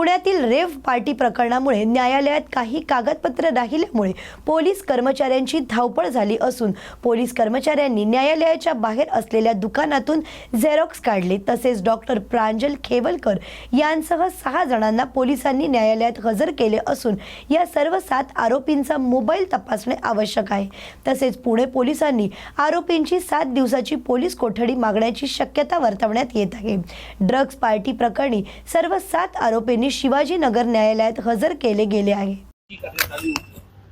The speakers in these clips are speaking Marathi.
पुण्यातील रेव्ह पार्टी प्रकरणामुळे न्यायालयात काही कागदपत्र राहिल्यामुळे पोलीस कर्मचाऱ्यांची धावपळ झाली असून पोलीस कर्मचाऱ्यांनी न्यायालयाच्या बाहेर असलेल्या दुकानातून झेरॉक्स काढले. तसेच डॉक्टर प्रांजल खेवलकर यांसह सहा जणांना पोलिसांनी न्यायालयात हजर केले असून या सर्व सात आरोपींचा मोबाईल तपासणे आवश्यक आहे. तसेच पुणे पोलिसांनी आरोपींची सात दिवसाची पोलीस कोठडी मागण्याची शक्यता वर्तवण्यात येत आहे. ड्रग्ज पार्टी प्रकरणी सर्व सात आरोपींनी शिवाजीनगर न्यायालयात हजर केले गेले आहे.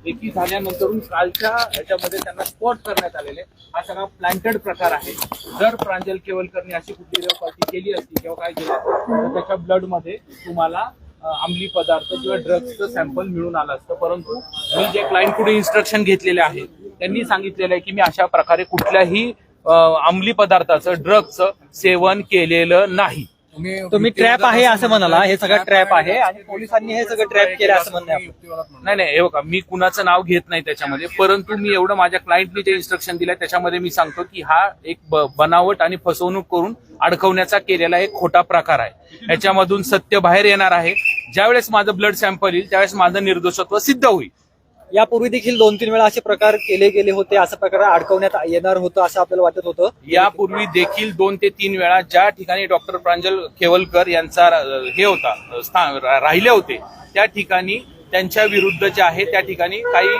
एकी झाल्यानंतरून कालच्या ह्याच्यामध्ये त्यांना स्पॉट करण्यात आलेले हा सगळा प्लांटेड प्रकार आहे. जर प्रांजल केवलकरनी अशी कुठली रेव पार्टी केली असती किंवा काय केलं तर त्याच्या ब्लडमध्ये तुम्हाला अंमली पदार्थ किंवा ड्रग्सचं सॅम्पल मिळून आलं असतं. परंतु मी जे क्लायंट इन्स्ट्रक्शन घेतलेले आहे त्यांनी सांगितलेलं आहे की मी अशा प्रकारे कुठल्याही अंमली पदार्थाचं ड्रग्सचं सेवन केलेलं नाही. तुम्ही ट्रॅप आहे असं म्हणाला हे सगळं ट्रॅप आहे आणि पोलिसांनी हे सगळं ट्रॅप केलं असं म्हणणं. नाही नाही हे बघा मी कुणाचं नाव घेत नाही त्याच्यामध्ये परंतु मी एवढं माझ्या क्लायंटनी जे इन्स्ट्रक्शन दिलंय त्याच्यामध्ये मी सांगतो की हा एक बनावट आणि फसवणूक करून अडकवण्याचा केलेला एक खोटा प्रकार आहे. याच्यामधून सत्य बाहेर येणार आहे. ज्यावेळेस माझं ब्लड सॅम्पल येईल त्यावेळेस माझं निर्दोषत्व सिद्ध होईल. यापूर्वी देखील दोन तीन वेळा असे प्रकार केले गेले होते असं प्रकार अडकवण्यात येणार होतं असं आपल्याला वाटत होतं. यापूर्वी देखील दोन ते तीन वेळा ज्या ठिकाणी डॉक्टर प्रांजल खेवलकर यांचा हे होता स्थान राहिले होते त्या ठिकाणी त्यांच्या विरुद्ध जे आहे त्या ठिकाणी काही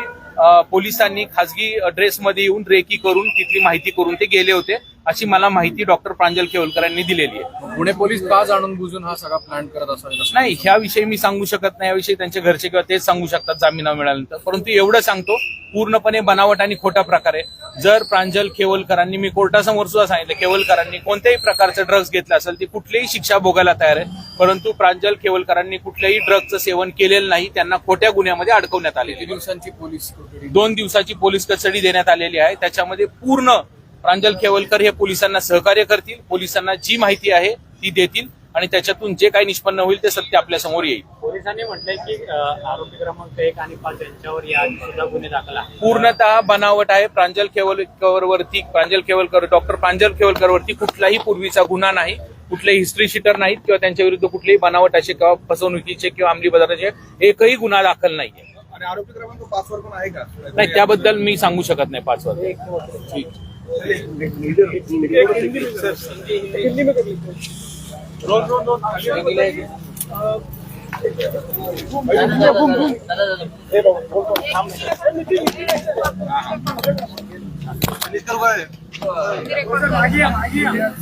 पोलिसांनी खासगी ड्रेसमध्ये येऊन रेकी करून तिथली माहिती करून ते गेले होते. अशी मला माहिती डॉक्टर प्रांजल खेवलकर यांनी दिलेली आहे. पुणे पोलीस का जाणून बुजून हा सगळा प्लॅन करत असावे असं नाही ह्याविषयी मी सांगू शकत नाही. याविषयी त्यांचे घरचे किंवा तेच सांगू शकतात जामिना मिळाल्यानंतर. परंतु एवढं सांगतो पूर्णपणे बनावट आणि खोटा प्रकार आहे. जर प्रांजल खेवलकरांनी मी कोर्टासमोर सुद्धा सांगितलं खेवलकरांनी कोणत्याही प्रकारचं ड्रग्ज घेतलं असेल ती कुठलीही शिक्षा भोगायला तयार आहे. परंतु प्रांजल खेवलकरांनी कुठल्याही ड्रग्जचं सेवन केलेलं नाही त्यांना खोट्या गुन्ह्यामध्ये अडकवण्यात किती दिवसांची पोलीस दोन दिवसाची पोलीस कस्टडी देण्यात आलेली आहे. त्याच्यामध्ये पूर्ण प्रांजल खेवलकर हे पोलिसांना सहकार्य करतील पोलिसांना जी माहिती आहे ती देतील आणि त्याच्यातून जे काही निष्पन्न होईल ते सत्य आपल्यासमोर येईल. पोलिसांनी म्हटलंय की आरोपी क्रमांक एक आणि पाच यांच्यावर याआधी सुद्धा गुन्हे दाखल आहे. पूर्णतः बनावट आहे. प्रांजल केवलकर वरती प्रांजल केवलकर डॉक्टर प्रांजल केवलकर वरती कुठलाही पूर्वीचा गुन्हा नाही कुठलेही हिस्ट्री शीटर नाहीत किंवा त्यांच्या विरुद्ध कुठलेही बनावट असे किंवा फसवणुकीचे किंवा अंमली पदार्थाचे एकही गुन्हा दाखल नाहीये. आरोपी क्रमांक पाच वर पण आहे का? नाही त्याबद्दल मी सांगू शकत नाही पाच वर. ठीक. हिंदी में कर लीजिए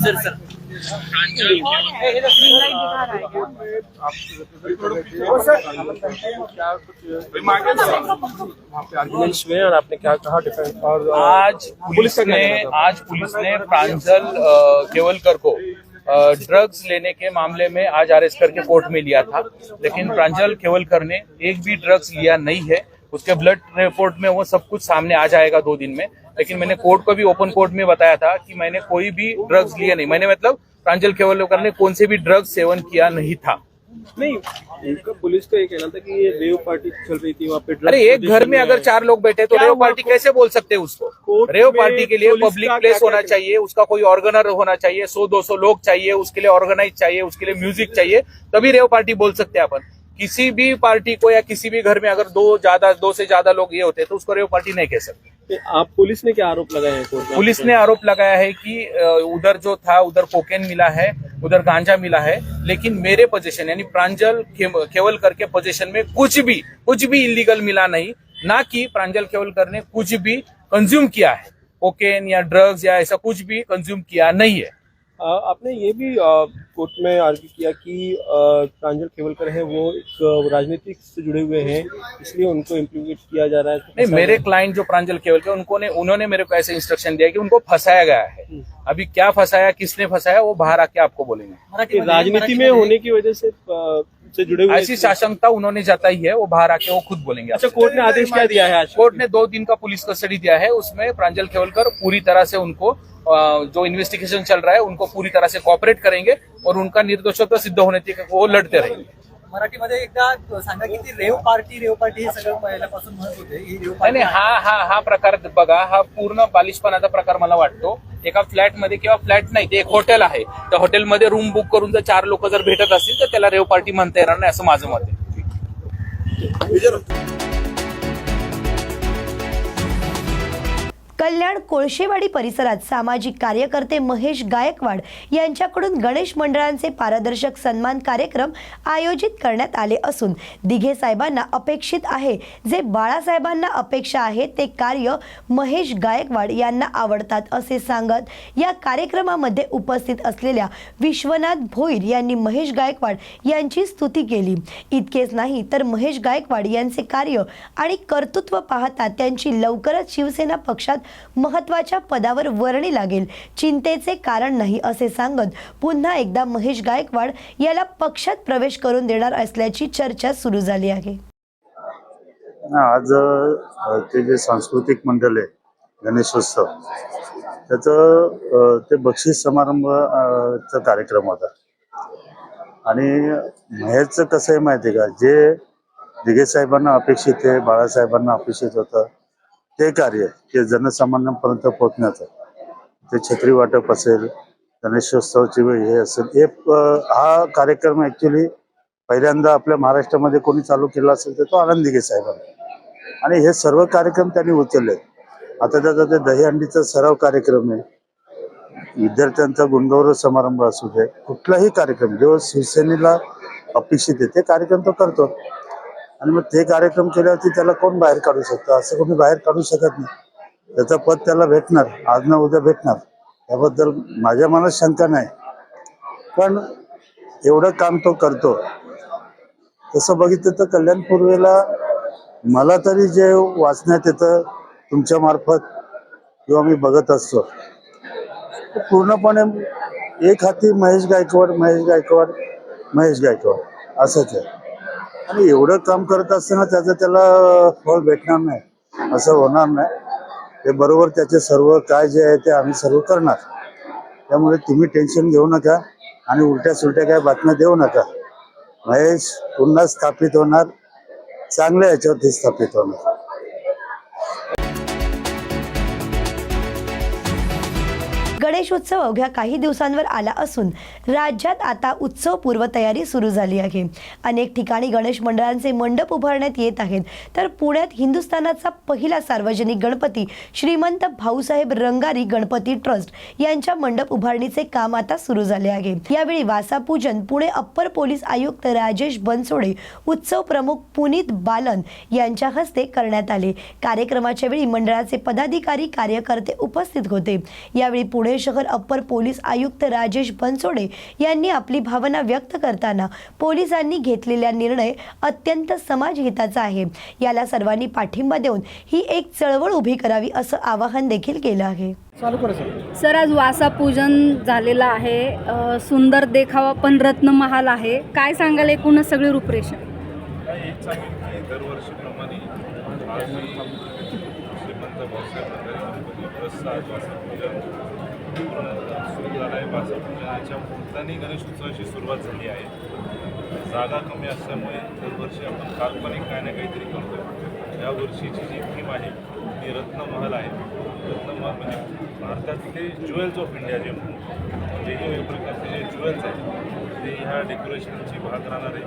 सर सर. आर्गुमेंट्स में और आपने क्या कहा डिफेंस और आज पुलिस ने आज पुलिस ने प्रांजल केवलकर को ड्रग्स लेने के मामले में आज अरेस्ट करके कोर्ट में लिया था लेकिन प्रांजल केवलकर ने एक भी ड्रग्स लिया नहीं है उसके ब्लड रिपोर्ट में वो सब कुछ सामने आ जाएगा दो दिन में लेकिन मैंने कोर्ट को भी ओपन कोर्ट में बताया था कि मैंने कोई भी ड्रग्स लिया नहीं। मैंने मतलब प्रांजल केवलकर ने कौन से भी ड्रग्स सेवन किया नहीं था। नहीं पुलिस का ये कहना था कि ये रेव पार्टी चल रही थी वहाँ पे अरे एक घर में अगर चार लोग बैठे तो रेव पार्टी कैसे बोल सकते हैं उसको? रेव पार्टी के लिए पब्लिक प्लेस होना चाहिए उसका कोई ऑर्गनर होना चाहिए सौ दो सौ लोग चाहिए उसके लिए ऑर्गेनाइज चाहिए उसके लिए म्यूज़िक चाहिए तभी रेव पार्टी बोल सकते हैं अपन। किसी भी पार्टी को या किसी भी घर में अगर दो ज़्यादा दो से ज़्यादा लोग ये होते तो उसको रेव पार्टी नहीं कह सकते। आप पुलिस ने क्या आरोप लगाया है कोर्ट पुलिस ने आरोप लगाया है कि उधर जो था उधर कोकेन मिला है उधर गांजा मिला है लेकिन मेरे पोजीशन यानी प्रांजल केवल करके पोजीशन में कुछ भी कुछ भी इलीगल मिला नहीं ना कि प्रांजल केवलकर ने कुछ भी कंज्यूम किया है। कोकेन या ड्रग्स या ऐसा कुछ भी कंज्यूम किया नहीं है। आपने ये भी कोर्ट में आर्ग्यू किया कि प्रांजल केवलकर है वो एक राजनीतिक से जुड़े हुए हैं इसलिए उनको इम्प्लीकेट किया जा रहा है नहीं मेरे क्लाइंट जो प्रांजल केवलकर उनको ने उन्होंने मेरे को ऐसे इंस्ट्रक्शन दिया कि उनको फंसाया गया है। अभी क्या फंसाया किसने फंसाया वो बाहर आके आपको बोलेंगे। राजनीति में होने की वजह से से जुड़े हुए ऐसी साशंकता उन्होंने जताई है वो बाहर आके वो खुद बोलेंगे अच्छा कोर्ट ने आदेश क्या दिया है कोर्ट ने दो दिन का पुलिस कस्टडी दिया है उसमें प्रांजल केवलकर पूरी तरह से उनको जो इन्वेस्टिगेशन चल रहा है उनको पूरी तरह से कॉपरेट करेंगे और उनका निर्दोषत्व सिद्ध होने तक वो लड़ते रहेंगे। मराठीमध्ये एकदा सांगा की ती रेव पार्टी रेव पार्टी हे सगळं पहिल्यापासून म्हणत होते. ही रेव नाही पार्टी नाही, हा हा हा प्रकार बघा हा पूर्ण बालिशपणाचा प्रकार मला वाटतो. एका फ्लॅटमध्ये किंवा फ्लॅट नाही ते एक हॉटेल आहे. त्या हॉटेलमध्ये रूम बुक करून जर चार लोक जर भेटत असतील तर त्याला रेव पार्टी म्हणता येणार नाही असं माझं मत आहे. कल्याण कोळशेवाडी परिसरात सामाजिक कार्यकर्ते महेश गायकवाड यांच्याकडून गणेश मंडळांचे पारदर्शक सन्मान कार्यक्रम आयोजित करण्यात आले असून दिघे साहेबांना अपेक्षित आहे. जे बाळासाहेबांना अपेक्षा आहे ते कार्य महेश गायकवाड यांना आवडतात असे सांगत या कार्यक्रमामध्ये उपस्थित असलेल्या विश्वनाथ भोईर यांनी महेश गायकवाड यांची स्तुती केली. इतकेच नाही तर महेश गायकवाड यांचे कार्य आणि कर्तृत्व पाहता त्यांची लवकरच शिवसेना पक्षात महत्त्वाच्या पदावर वर्णी लागेल. चिंतेचे कारण नाही असे सांगत पुन्हा एकदा महेश गायकवाड याला पक्षात प्रवेश करून देणार असल्याची चर्चा सुरू झाली आहे. आज ते जे सांस्कृतिक मंडळ आहे गणेशोत्सव त्याचं ते बक्षीस समारंभ चा कार्यक्रम होता. आणि महेशचं कसं आहे माहिती आहे का? जे दिगे साहेबांना अपेक्षित आहे बाळासाहेबांना अपेक्षित होतं ते कार्य ते जनसामान्यांपर्यंत पोहोचण्याचं ते छत्री वाटप असेल गणेशोत्सवाची वेळ हे असेल. हे हा कार्यक्रम ॲक्च्युली पहिल्यांदा आपल्या महाराष्ट्रामध्ये कोणी चालू केला असेल तर तो आनंदीगे दिघे साहेबांनी. आणि हे सर्व कार्यक्रम त्यांनी उचलले आता त्याचा ते दहीहंडीचा सराव कार्यक्रम आहे. विद्यार्थ्यांचा गुणगौरव समारंभ असू दे कुठलाही कार्यक्रम जो शिवसेनेला अपेक्षित आहे ते कार्यक्रम तो करतो. आणि मग ते कार्यक्रम केल्यावरती त्याला कोण बाहेर काढू शकतं? असं कोणी बाहेर काढू शकत नाही. त्याचं पद त्याला भेटणार. आज ना उद्या भेटणार. त्याबद्दल माझ्या मनात शंका नाही. पण एवढं काम तो करतो. तसं बघितलं तर कल्याण पूर्वेला मला तरी जे वाचण्यात येतं तुमच्या मार्फत किंवा मी बघत असतो. पूर्णपणे एक हाती महेश गायकवाड महेश गायकवाड महेश गायकवाड. असंच आहे. आणि एवढं काम करत असताना त्याचं त्याला फळ भेटणार नाही. असं होणार नाही. ते बरोबर त्याचे सर्व काय जे आहे ते आम्ही सर्व करणार. त्यामुळे तुम्ही टेन्शन घेऊ नका आणि उलट्या सुलट्या काय बातम्या देऊ नका. महेश पुन्हा स्थापित होणार. चांगल्या याच्यावरती स्थापित होणार. गणेशोत्सव अवघ्या काही दिवसांवर आला असून राज्यात आता उत्सव पूर्वतयारी सुरू झाली आहे. अनेक ठिकाणी गणेश मंडळांचे मंडप उभारण्यात येत आहेत. तर पुण्यात हिंदुस्थानाचा पहिला सार्वजनिक गणपती श्रीमंत भाऊसाहेब रंगारी गणपती ट्रस्ट यांच्या मंडप उभारणीचे काम आता सुरू झाले आहे. यावेळी वासापूजन पुणे अप्पर पोलीस आयुक्त राजेश बनसोडे उत्सव प्रमुख पुनीत बालन यांच्या हस्ते करण्यात आले. कार्यक्रमाच्या वेळी मंडळाचे पदाधिकारी कार्यकर्ते उपस्थित होते. यावेळी पुणे शहर अप्पर पोलीस आयुक्त राजेश बनसोडे यांनी आपली भावना व्यक्त करताना पोलिसांनी घेतलेला निर्णय अत्यंत समाजहिताचा आहे. याला सर्वांनी पाठिंबा देऊन ही एक चळवळ उभी करावी असं आवाहन देखील केलं आहे. सर. आज वासा पूजन झालेलं आहे. सुंदर देखावा पण रत्नमहाल आहे. काय सांगाल एकूणच सगळी रूपरेषा? दरवर्षीप्रमाणे आम्ही श्रीमंत भाऊसाहेब सुरू झाला आहे वासापूजनाच्या मुहूर्ताने गणेशोत्सवाची सुरुवात झाली आहे. जागा कमी असल्यामुळे दरवर्षी आपण काल्पनिक काय ना काहीतरी करतो या वर्षीची जी थीम आहे ती रत्नमहल आहे. रत्नमहल म्हणजे भारतातले ज्वेल्स ऑफ इंडिया जे म्हणतो वेगवेगळ्या म्हणजे प्रकारचे जे ज्वेल्स आहेत ते ह्या डेकोरेशनची भाग राहणार आहे.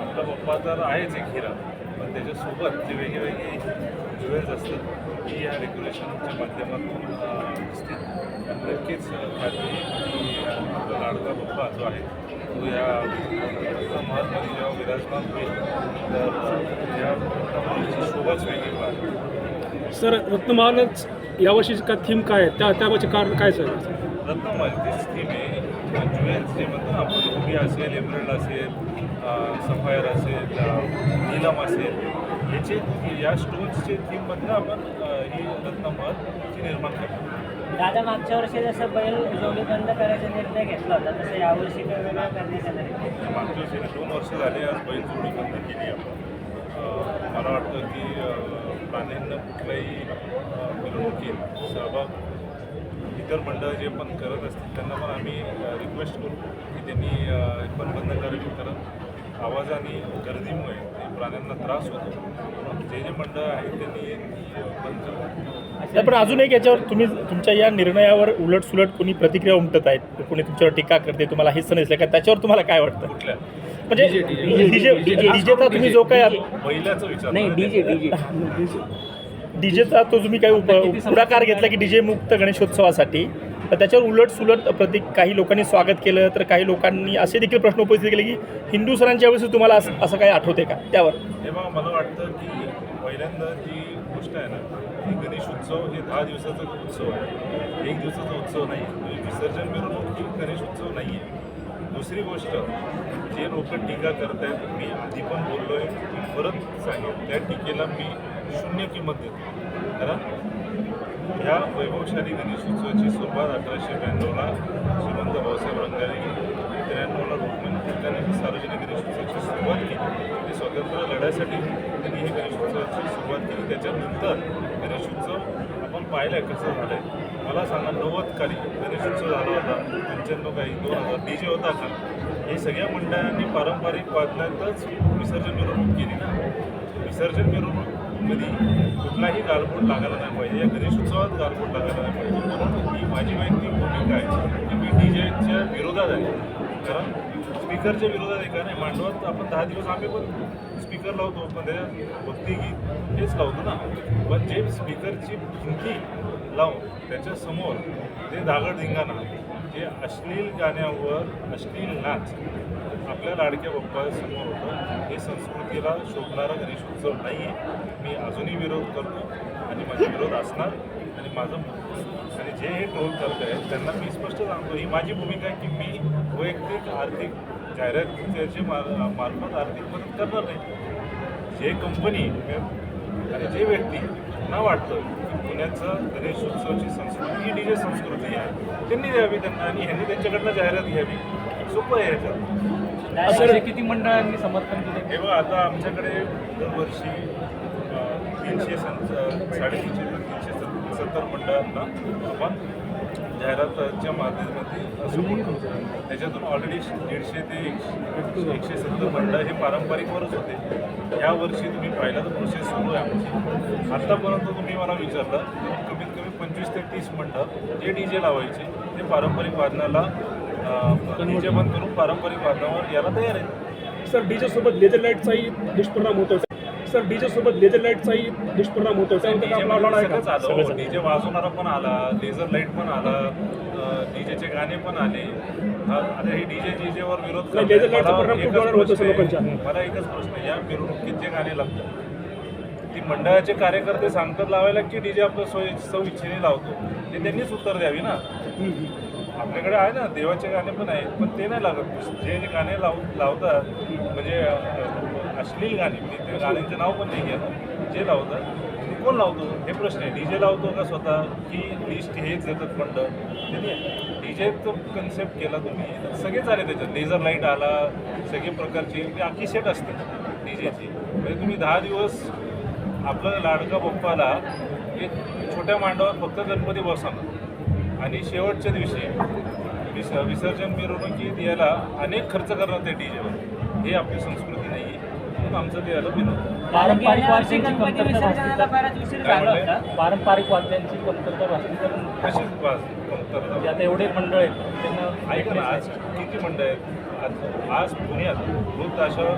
आपला पप्पा तर आहेच एक हिरा पण त्याच्यासोबत जे वेगवेगळे ज्वेल्स असतात ती या डेकोरेशनच्या माध्यमातून अं, दिसतील नक्कीच खात्री की लाडका पप्पा जो आहे तो या महात्मा जेव्हा विराजमान होईल. तर या रत्नमहालची शोभाच वेगळी पाहिजे सर रत्नमहालच यावर्षीची का थीम काय आहे? त्या त्यामागचे कारण काय सर? रत्नमल तीच थीम आहे. ज्वेल्स जे म्हणतो ना आपण रुबी असेल एमरल्ड असेल सफायर असेल नीलम असेल. याचे या स्टोन्सचे थीममधनं आपण ही रत्नमहलची निर्माण करतो दादा मागच्या वर्षी जसं बैल जोडी बंद करायचा निर्णय घेतला होता तसं यावर्षी काही वेगळं करण्यात आहे मागच्या वर्षी दोन वर्ष झाले आज बैल जोडी बंद केली आपण. मला वाटतं की प्राण्यांना कुठल्याही मिरवणुकीत सहभाग इतर मंडळ जे पण करत असतील त्यांना पण आम्ही रिक्वेस्ट करू की त्यांनी पण बंधनकारक करत आवाजाने गर्दीमुळे ते प्राण्यांना त्रास होतो. जे जे मंडळ आहेत त्यांनी पण अजून एक याच्यावर तुम्ही तुमच्या या निर्णयावर उलट सुलट कोणी प्रतिक्रिया उमटत आहेत? कोणी तुमच्यावर टीका करते तुम्हाला हिस्सा नसल्या का? त्याच्यावर तुम्हाला काय वाटतं? कुठल्या? म्हणजे डीजे डीजेचा तुम्ही जो काय महिलाचा विचार नाही डीजे डीजे डीजेचा तो तुम्ही काही उप- पुढाकार घेतला की डीजे मुक्त गणेशोत्सवासाठी. त्याच्यावर उलट सुलट प्रतीक काही लोकांनी स्वागत केलं तर काही लोकांनी असे देखील प्रश्न उपस्थित केले की हिंदू सणांच्या वेळेस तुम्हाला असं असं काही आठवते का? त्यावर. तेव्हा मला वाटतं की पहिल्यांदा जी गोष्ट आहे ना की गणेश उत्सव हे दहा दिवसाचा उत्सव आहे. एक दिवसाचा उत्सव नाही म्हणजे विसर्जन मिरवणूक ही गणेश उत्सव नाही आहे. दुसरी गोष्ट जे लोक टीका करत आहेत मी आधी पण बोललो आहे परत सांगेन. त्या टीकेला मी शून्य किंमत देतो. कारण ह्या वैभवशाली गणेशोत्सवाची सुरुवात अठराशे ब्याण्णवला श्रीमंत भाऊसाहेब रंगारी त्र्याण्णवला लोकमान्य टिळकांनी सार्वजनिक गणेशोत्सवाची सुरुवात केली. ते स्वतंत्र लढ्यासाठी त्यांनी ही गणेशोत्सवाची सुरुवात केली. त्याच्यानंतर गणेश उत्सव आपण पाहिलं कसं झालं आहे मला सांगा नव्वद काली गणेशोत्सव झाला होता. पंच्याण्णव काही दोन हजार डी जे होता का? हे सगळ्या मंडळांनी पारंपरिक वादनातच विसर्जन मिरवणूक केली ना? विसर्जन मिरवणूक कधी कुठलाही गालबोट लागायला नाही पाहिजे. या गणेश उत्सवात गालबोट लागायला नाही पाहिजे. म्हणून ही माझी वैयक्तिक भूमिका आहे. की मी डी जेच्या विरोधात आहे. कारण स्पीकरच्या विरोधात आहे. का नाही मांडवात आपण दहा दिवस आम्ही पण स्पीकर लावतो. पण त्याच्या भक्तिगीत हेच लावतो ना. पण जे स्पीकरची भिंती लावून त्याच्यासमोर ते दागड धिंगाणा जे अश्लील गाण्यावर अश्लील नाच आपल्या लाडक्या बाप्पा समोर होतं. हे संस्कृतीला शोभणारा गणेश उत्सव नाही आहे मी अजूनही विरोध करतो आणि माझा विरोध असणार आणि माझं आणि जे हे ट्रोल करत आहेत त्यांना मी स्पष्ट सांगतो ही माझी भूमिका आहे की मी वैयक्तिक आर्थिक जाहिरातीचे मार मार्फत आर्थिक मदत करणार नाही. जे कंपनी आणि जे व्यक्ती ना वाटतं की पुण्याचं गणेश उत्सवाची संस्कृती ही डी जे संस्कृती आहे त्यांनी द्यावी त्यांना आणि ह्यांनी त्यांच्याकडनं जाहिरात घ्यावी. सोपं आहे ह्याच्यात असे किती मंडळांनी समर्थन केले? हे बघा आता आमच्याकडे दरवर्षी तीनशे साडेतीनशे ते तीनशे सत- सत्तर मंडळांना आपण जाहिराताच्या माध्यमातून सपोर्ट करतो त्याच्यातून ऑलरेडी दीडशे ते एकशे एकशे सत्तर मंडळ हे पारंपरिकवरच होते. या वर्षी तुम्ही पाहिलं तर प्रोसेस सुरू आहे आमची. आत्तापर्यंत तुम्ही मला विचारलं कमीत कमी पंचवीस ते तीस मंडळ जे डी जे लावायचे ते पारंपरिक वादनाला जे बंद करून पारंपरिक वादनावर यायला तयार आहे. सर डीजे सोबत लेझर लाईटचाही दुष्परिणाम होतो सर डीजे सोबत लेझर लाईटचाही दुष्परिणाम होतो डीजे आलं. डीजे वाजवणारा पण आला लेझर लाइट पण आला डीजेचे गाणे पण आले. हा, आता हे डीजे डीजेवर विरोध मला एकच प्रश्न या मिरवणुकीत जे गाणे लागतात? ती मंडळाचे कार्यकर्ते सांगतात लावायला की डीजे आपलं सोय सौ इच्छेने लावतो. ते त्यांनीच उत्तर द्यावी ना? आपल्याकडे आहे ना देवाचे गाणे पण आहेत पण ते नाही लागत. जे गाणे लाव लावतात म्हणजे अश्लील गाणे म्हणजे ते गाण्यांचं नाव पण नाही घेत. जे लावतात ते कोण लावतो? हे प्रश्न आहे. डी जे लावतो का स्वतः? की लिस्ट हेच येतात मंडळ डी डीजेचं कन्सेप्ट केला तुम्ही सगळेच आले त्याच्यात. लेझर लाइट आला सगळे प्रकारची म्हणजे आखी सेट असते डी जेची. म्हणजे तुम्ही दहा दिवस आपलं लाडका बाप्पाला एक छोट्या मांडवात फक्त गणपती बसवणार आणि शेवटच्या दिवशी विस विसर्जन मिरवणुकीत याला अनेक खर्च करणार ते डीजेवर हे आपली संस्कृती नाही आहे म्हणून आमचं ते याला विनंती. पारंपरिक वाद्यांची कमतरता भासली पारंपरिक वाद्यांची कमतरता भासली तर कशी वाज म्हणजे आता एवढे मंडळ आहेत त्यांना ऐका ना आज किती मंडळ आहेत? आज आज पुण्यात मृत अशा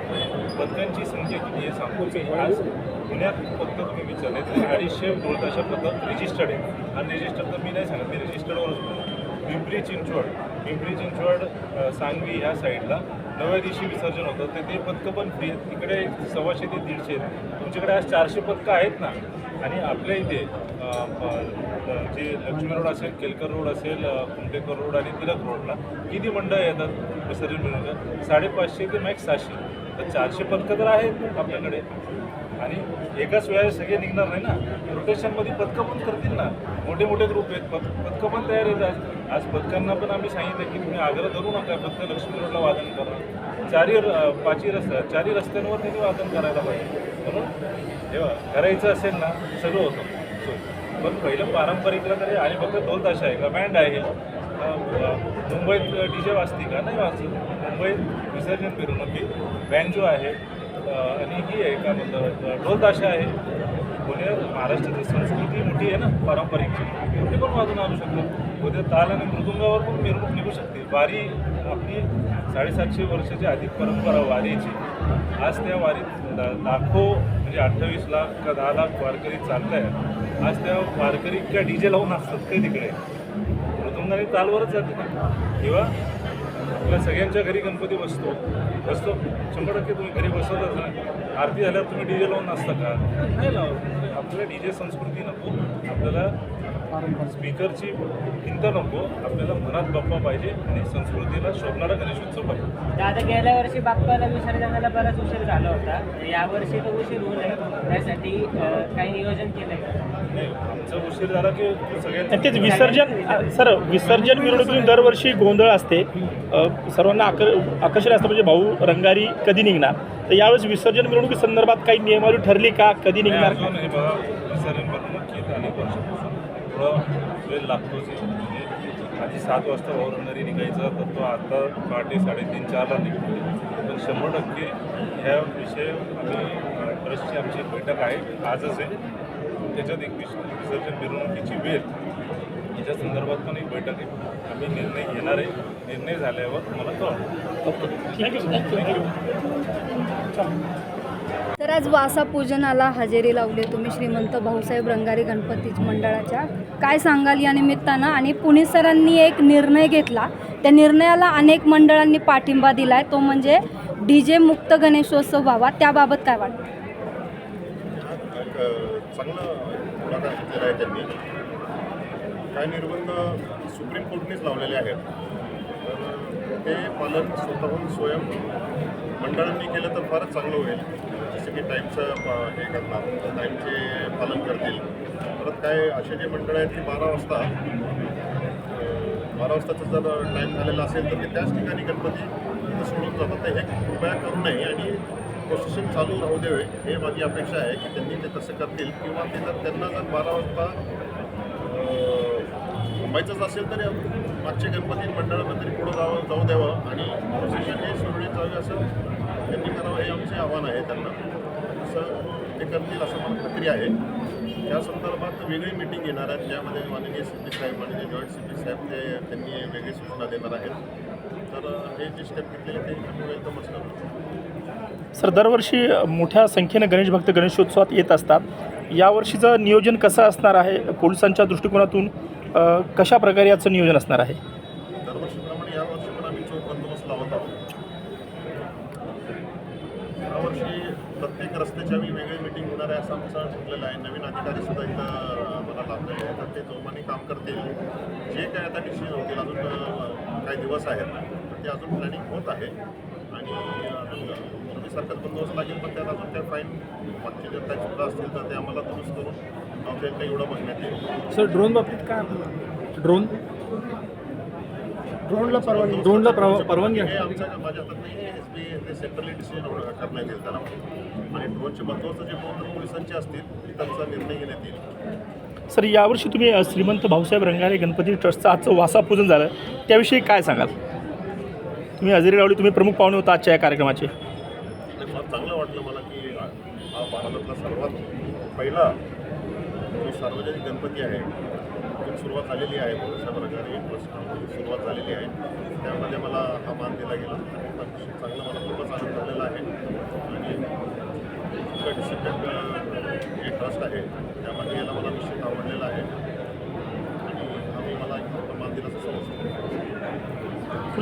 पदकांची संख्या किती आहे सांगू की आज पुण्यात फक्त तुम्ही विचारले तर अडीचशे मृत अशा पदक रजिस्टर्ड आहे आणि रजिस्टर तर मी नाही सांगत मी रजिस्टर्डवरच बोलतो पिंपरी चिंचवड पिंपरी चिंचवड सांगवी ह्या साईडला नव्या दिवशी विसर्जन होतं. तर ते पदकं पण फ्री आहेत. तिकडे सव्वाशे ते दीडशे आहेत. तुमच्याकडे आज चारशे पदकं आहेत ना? आणि आपल्या इथे प- जे लक्ष्मी रोड असेल केलकर रोड असेल कुंटेकर रोड आणि तिलक रोडला किती मंडळ येतात विसर्जन मिळवण्यात? साडेपाचशे ते मॅक्स सहाशे. तर चारशे पदकं तर आहेत आपल्याकडे. आणि एकाच वेळेस सगळे निघणार नाही ना? रोटेशनमध्ये पदकं पण करतील ना? मोठे मोठे ग्रुप आहेत. पथ पदकं पण तयार आहेत आज. पथकांना पदकांना पण आम्ही सांगितलं की तुम्ही आग्रह धरू नका. फक्त लक्ष्मी रोडला वादन करा. चारही र- पाचही रस्त्या चारही रस्त्यांवर त्यांनी वादन करायला पाहिजे. म्हणून जेव्हा करायचं असेल ना सगळं होतं. सोय पण पहिलं पारंपरिकला तरी आणि फक्त ढोल ताशा आहे का? बँड आहे. मुंबईत डी जे वाजते का? नाही वाजत. मुंबईत विसर्जन मिरवणुकीत बँजो आहे. आणि ही आहे का म्हणतात ढोल ताशा आहे. पुणे महाराष्ट्राची संस्कृती मोठी आहे ना पारंपरिकची. कुठे पण वाजून आणू शकतो उद्या ताल आणि मृदुंगावर पण मिरवणूक निघू शकते. वारी आपली साडेसातशे वर्षाची अधिक परंपरा वारीची. आज त्या वारीत लाखो म्हणजे अठ्ठावीस लाख का दहा लाख वारकरी चालत आहे आज त्या वारकरी काय डी जे लावून असतात ते तिकडे. मृदुंगाने तालवरच जाते ना. किंवा आपल्या सगळ्यांच्या घरी गणपती बसतो. बसतो. शंभर टक्के तुम्ही घरी बसवतच ना. आरती झाल्यावर तुम्ही डी जे लावून नसता का? नाही लावत. आपल्याला डी जे संस्कृती नको आपल्याला स्पीकरची भिंत नको आपल्याला मनात बाप्पा पाहिजे आणि संस्कृतीला शोभणारा गणेशोत्सव पाहिजे. आता गेल्या वर्षी बाप्पाला विसर्जनाला बराच उशीर झाला होता. यावर्षी तो उशीर होऊ नये. त्यासाठी काही नियोजन केलंय आमचा उशीर झाला की सगळ्यांना नक्कीच विसर्जन सर विसर्जन मिरवणुकीतून दरवर्षी गोंधळ असते. सर्वांना आकर आकर्षण असतं म्हणजे भाऊ रंगारी कधी निघणार? तर यावेळेस विसर्जन मिरवणुकी संदर्भात काही नियमावली ठरली का? कधी निघणार? विसर्जन अनेक वर्षापासून थोडा वेळ लागतोच. म्हणजे आधी सात वाजता वावरणारी निघायचा तर तो आता पहाटे साडेतीन चारला निघतो पण शंभर टक्के ह्या विषय आम्ही ट्रस्टची आमची बैठक आहे. आजच आहे. त्याच्यात एक विस विसर्जन मिरवणुकीची वेळ. याच्या संदर्भात पण एक बैठक आहे. आम्ही निर्णय घेणार आहे. निर्णय झाल्यावर तुम्हाला कळवू तर आज वासा पूजनाला हजेरी लावली तुम्ही श्रीमंत भाऊसाहेब रंगारी गणपती मंडळाच्या. काय सांगाल या निमित्तानं? आणि पुणे सरांनी एक निर्णय घेतला. त्या निर्णयाला अनेक मंडळांनी पाठिंबा दिलाय. तो म्हणजे डी जे मुक्त गणेशोत्सव व्हावा. त्याबाबत काय वाटतं? काही निर्बंध सुप्रीम कोर्टनेच लावलेले आहेत तर ते पालन स्वतःहून स्वयं मंडळांनी केलं तर फारच चांगलं होईल. जसं की टाईमचं हे करणार टाईमचे पालन करतील. परत काय असे जे मंडळ आहेत की बारा वाजता बारा वाजताचा जर टाईम झालेला असेल तर ते त्याच ठिकाणी गणपती सोडून जातात. तर हे कृपया करू नये आणि प्रोसेशन चालू राहू द्यावे हे माझी अपेक्षा आहे की त्यांनी ते तसं करतील किंवा ते जर त्यांना जर बारा वाजता थांबायचंच असेल तर मागचे गणपती मंडळामध्ये पुढं जावं जाऊ द्यावं. आणि प्रोसेशन हे सुरळीत जावे असं त्यांनी करावं हे आमचे आव्हान आहे. त्यांना असं ते करतील असं मला खात्री आहे. त्या संदर्भात वेगळी मिटिंग घेणार आहेत ज्यामध्ये माननीय सी पी साहेब माननीय जॉईंट सी पी साहेब ते त्यांनी वेगळी सूचना देणार आहेत. तर हे जे स्टेप घेतलेले ते आम्ही वेलकमच सर दरवर्षी मोठ्या संख्येनं गणेश भक्त गणेशोत्सवात येत असतात. यावर्षीचं नियोजन कसं असणार आहे? पोलिसांच्या दृष्टिकोनातून कशा प्रकारे याचं नियोजन असणार आहे? दरवर्षीप्रमाणे यावर्षी पण आम्ही चोख बंदोबस्त लावत आहोत. यावर्षी प्रत्येक रस्त्याची आम्ही वेगळी मीटिंग होणार आहे असं आमचं ठरलेलं आहे. नवीन अधिकारी सुद्धा इथं आम्हाला लाभले आहेत. तर ते जोमाने काम करतील. जे काय आता डिसिजन होतील अजून काही दिवस आहेत. तर ते अजून प्लॅनिंग होत आहे. आणि अजून बंदोबस्त लागेल पण त्यात अजून त्या फाईन मागचे जर काही चुका असतील तर ते आम्हाला दुरुस्त करून आपल्याला काही एवढं बघण्यात येईल. सर ड्रोन बाबतीत काय ड्रोन ड्रोनला परवानगी ड्रोनला परवानगी हे आमच्या माझ्या हातात नाही एस बी ते सेंट्रली डिसिजन करण्यात येईल त्याला आणि ड्रोनचे बंदोबस्त जे पोलिसांचे असतील ते त्यांचा निर्णय घेण्यात येईल. सर यावर्षी तुम्ही श्रीमंत भाऊसाहेब रंगारे गणपती ट्रस्टचं आजचं वासा पूजन झालं. त्याविषयी काय सांगाल? तुम्ही हजेरी लावली तुम्ही प्रमुख पाहुणे होता आजच्या या कार्यक्रमाचे. फार चांगलं वाटलं मला की हा भारतातला सर्वात पहिला जो सार्वजनिक गणपती आहे. त्याची सुरुवात झालेली आहे. पुढच्या प्रकारे एक ट्रस्टकडून सुरुवात झालेली आहे. त्यामध्ये मला हा मान दिला गेला. त्याचा चांगला मला खूपच आनंद झालेला आहे. आणि शिक्षक जे ट्रस्ट आहे. त्यामध्ये याला मला निश्चित आवडलेला आहे. आणि आम्ही मला एक मान दिला असं समजतो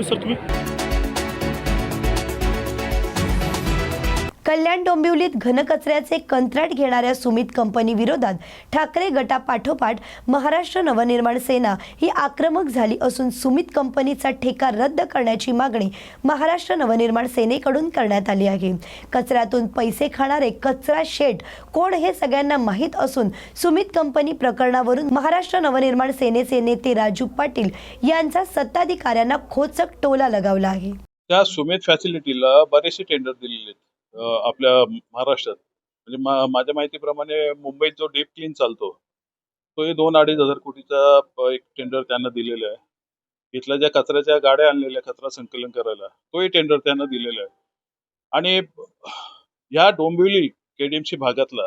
सर तुम्ही? कल्याण डोंबिवलीत घनकचऱ्याचे कंत्राट घेणाऱ्या सुमित कंपनी विरोधात ठाकरे गटापाठोपाठ महाराष्ट्र नवनिर्माण सेना ही आक्रमक झाली असून सुमित कंपनीचा ठेका रद्द करण्याची मागणी महाराष्ट्र नवनिर्माण सेनेकडून करण्यात आली आहे. कचऱ्यातून पैसे खाणारे कचरा शेट कोण हे सगळ्यांना माहीत असून सुमित कंपनी प्रकरणावरून महाराष्ट्र नवनिर्माण सेनेचे नेते राजू पाटील यांचा सत्ताधिकाऱ्यांना खोचक टोला लगावला आहे. त्या सुमित फॅसिलिटीला बरेचसे टेंडर दिलेले आहेत. आपल्या महाराष्ट्रात. म्हणजे मा माझ्या माहितीप्रमाणे मुंबईत जो डीप क्लीन चालतो तो हे दोन अडीच हजार कोटीचा एक टेंडर त्यांना दिलेला आहे. इथल्या ज्या कचऱ्याच्या गाड्या आणलेल्या कचरा संकलन करायला तोही टेंडर त्यांना दिलेला आहे. आणि ह्या डोंबिवली केडीएमसी भागातला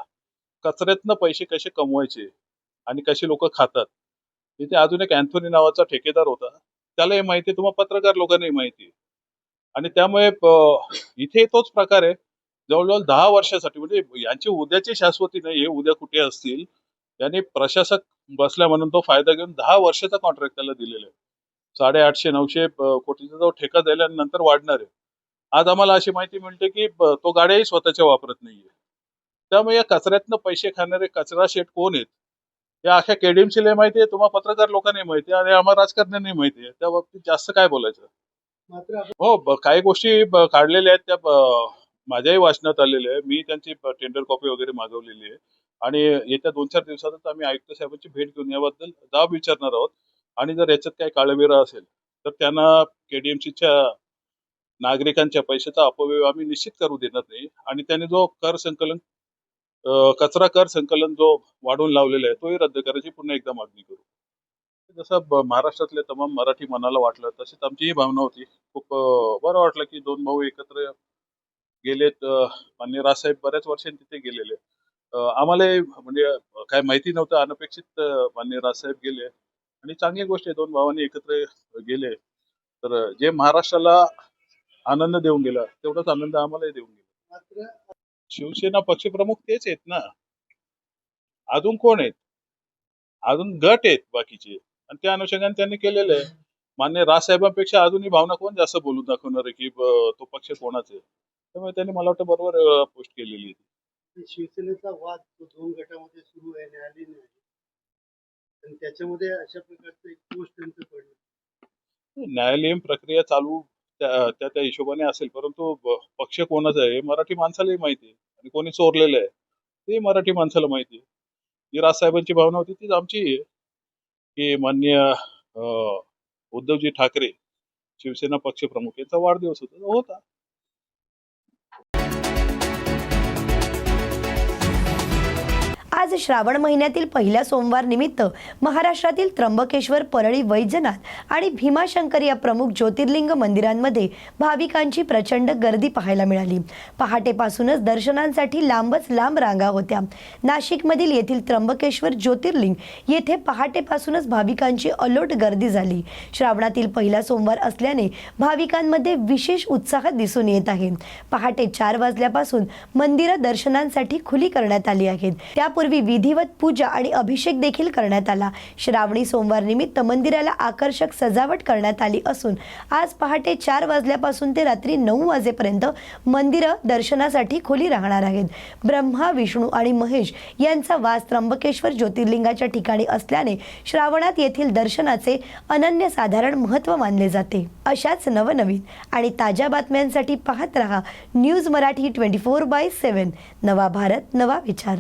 कचऱ्यातनं पैसे कसे कमवायचे आणि कसे लोक खातात? तिथे अजून एक अँथोनी नावाचा ठेकेदार होता. त्याला हे माहिती आहे, तुम्हाला पत्रकार लोकांनाही माहिती आहे. आणि त्यामुळे इथे तोच प्रकार आहे. जवळजवळ दहा वर्षासाठी म्हणजे यांची उद्याची शाश्वती नाही हे उद्या कुठे असतील यांनी प्रशासक बसल्या म्हणून तो फायदा घेऊन दहा वर्षाचा कॉन्ट्रॅक्ट त्याला दिलेला आहे. साडेआठशे नऊशे कोटीचा जो ठेका दिल्यानंतर वाढणार आहे. आज आम्हाला अशी माहिती मिळते की तो गाड्याही स्वतःच्या वापरत नाहीये. त्यामुळे या कचऱ्यातनं पैसे खाणारे कचरा शेट कोण आहेत? या अख्या केडीएमसीला माहिती आहे तुम्हाला पत्रकार लोकांनाही माहिती आहे आणि आम्हाला राजकारण्यांनाही माहिती आहे. त्या बाबतीत जास्त काय बोलायचं? हो काही गोष्टी काढलेल्या आहेत त्या माझ्याही वाचनात आलेले आहे. मी त्यांची टेंडर कॉपी वगैरे मागवलेली आहे. आणि येत्या दोन चार दिवसातच आम्ही आयुक्त साहेबांची भेट घेऊन याबद्दल जाब विचारणार आहोत. आणि जर याच्यात काही काळवेरा असेल तर त्यांना केडीएमसीच्या नागरिकांच्या पैशाचा अपव्यय आम्ही निश्चित करू देणार नाही. आणि त्याने जो कर संकलन कचरा कर संकलन जो वाढवून लावलेला आहे तोही रद्द करायची पुन्हा एकदा मागणी करू. जसं महाराष्ट्रातल्या महाराष्ट्रातले तमाम मराठी मनाला वाटलं तशीच आमची ही भावना होती. खूप बरं वाटलं की दोन भाऊ एकत्र गेलेत अं, माननीय बऱ्याच वर्षांनी तिथे गेलेले. आम्हाला म्हणजे काय माहिती नव्हतं अनपेक्षित माननीय गेले. आणि चांगली गोष्ट आहे दोन भावांनी एकत्र गेले. तर जे महाराष्ट्राला आनंद देऊन गेला तेवढाच आनंद आम्हालाही देऊन गेला. शिवसेना पक्षप्रमुख तेच आहेत ना. अजून कोण आहेत? अजून गट आहेत बाकीचे. आणि त्या अनुषंगाने त्यांनी केलेलं आहे. मान्य राजसाहेबांपेक्षा अजूनही भावना कोण जास्त बोलून दाखवणार आहे की तो पक्ष कोणाचा आहे? त्यामुळे त्यांनी मला वाटतं बरोबर पोस्ट केलेली आहे शिवसेनेचा वाद तो दोन गटामध्ये सुरू आहे न्यायालयीन आहे आणि त्याच्यामध्ये अशा प्रकारचं एक पोस्ट त्यांचं पडलं. न्यायालयीन प्रक्रिया चालू त्या त्या हिशोबाने असेल परंतु पक्ष कोणाचा आहे हे मराठी माणसालाही माहिती आहे आणि कोणी चोरलेलं आहे ते मराठी माणसाला माहिती आहे. जी राजसाहेबांची भावना होती तीच आमची आहे. की मान्य उद्धवजी ठाकरे शिवसेना पक्षप्रमुख यांचा वाढदिवस होता होता. आज श्रावण महिन्यातील पहिल्या सोमवार निमित्त महाराष्ट्रातील त्र्यंबकेश्वर परळी वैजनाथ आणि भीमाशंकर या प्रमुख ज्योतिर्लिंग मंदिरांमध्ये भाविकांची प्रचंड गर्दी पाहायला मिळाली. पहाटेपासूनच दर्शनांसाठी लांबच लांब रांगा होत्या. नाशिकमधील येथील त्र्यंबकेश्वर ज्योतिर्लिंग येथे पहाटेपासूनच भाविकांची अलोट गर्दी झाली. श्रावणातील पहिला सोमवार असल्याने भाविकांमध्ये विशेष उत्साह दिसून येत आहे. पहाटे चार वाजल्यापासून मंदिरं दर्शनांसाठी खुली करण्यात आली आहेत. त्यापूर्वी विधिवत पूजा आणि अभिषेक देखील करण्यात आला. श्रावणी सोमवार निमित्त मंदिराला आकर्षक सजावट करण्यात आली असून आज पहाटे चार वाजल्यापासून ते रात्री नऊ वाजेपर्यंत मंदिरं दर्शनासाठी खुली राहणार आहेत. ब्रह्मा विष्णू आणि महेश यांचा वास त्र्यंबकेश्वर ज्योतिर्लिंगाच्या ठिकाणी असल्याने श्रावणात येथील दर्शनाचे अनन्यसाधारण महत्त्व मानले जाते. अशाच नवनवीन आणि ताज्या बातम्यांसाठी पाहत रहा news Marathi twenty four by seven नवा भारत नवा विचार.